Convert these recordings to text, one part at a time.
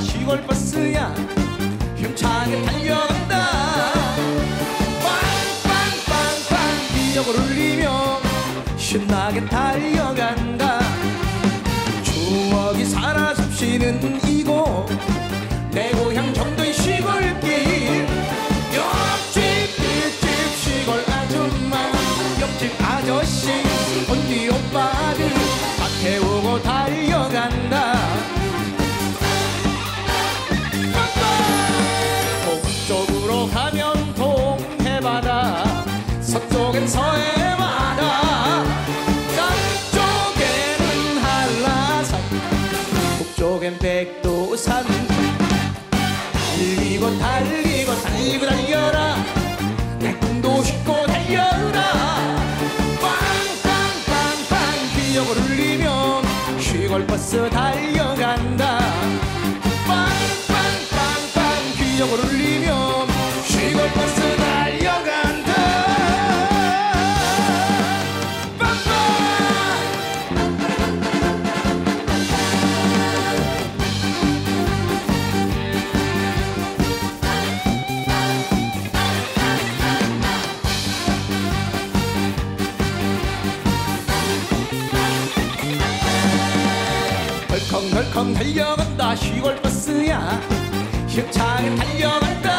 시골 버스야. 힘차게 달려간다. 빵빵빵빵. 기적을 울리며 신나게 달려간다. 추억이 살아 숨쉬는 서해바다 남쪽에는 한라산 북쪽엔 백두산. 달리고 달리고 달리고 달려라. 내 꿈도 싣고 달려라. 빵빵빵빵 기억을 울리며 시골버스 달려간다. 빵빵빵빵 기억을 울리며 덜컹덜컹 달려간다. 시골버스야. 힘차게 달려간다.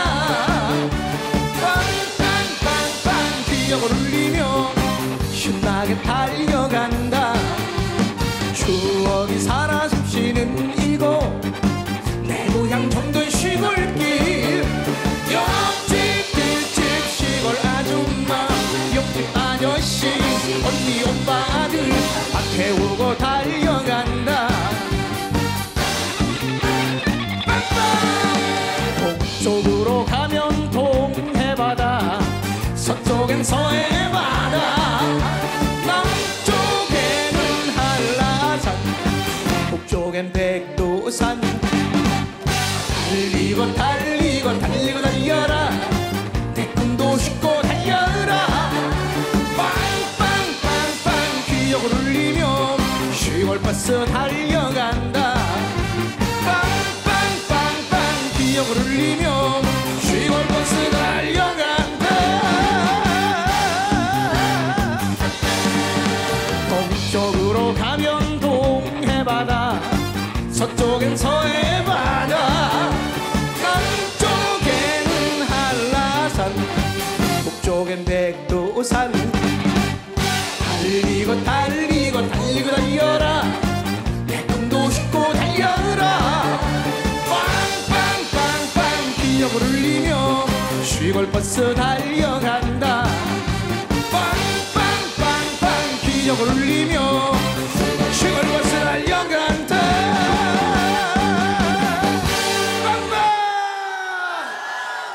빵빵빵빵 기억을 울리며 신나게 달려간다. 추억이 살아 숨쉬는 이곳. 내 고향 정도의 시골길. 옆집 뒷집 시골 아줌마. 옆집 아저씨 언니 오빠들. 다 태우고 달려간 다 동쪽으로 가면 동해바다. 서쪽엔 서해바다. 남쪽에는 한라산. 북쪽엔 백두산. 달리고 달리고 달리고 달려라. 내 꿈도 싣고 달려라. 빵빵빵빵 기억을 울리며 시골버스 달려간다 쪽엔 서해 바다. 남쪽에는 한라산 북쪽엔 백두산. 달리고 달리고 달리고 달려라. 내 꿈도 싣고 달려라. 빵빵빵빵 기억을 울리며 시골버스 달려간다. 빵빵빵빵 기억을 울리며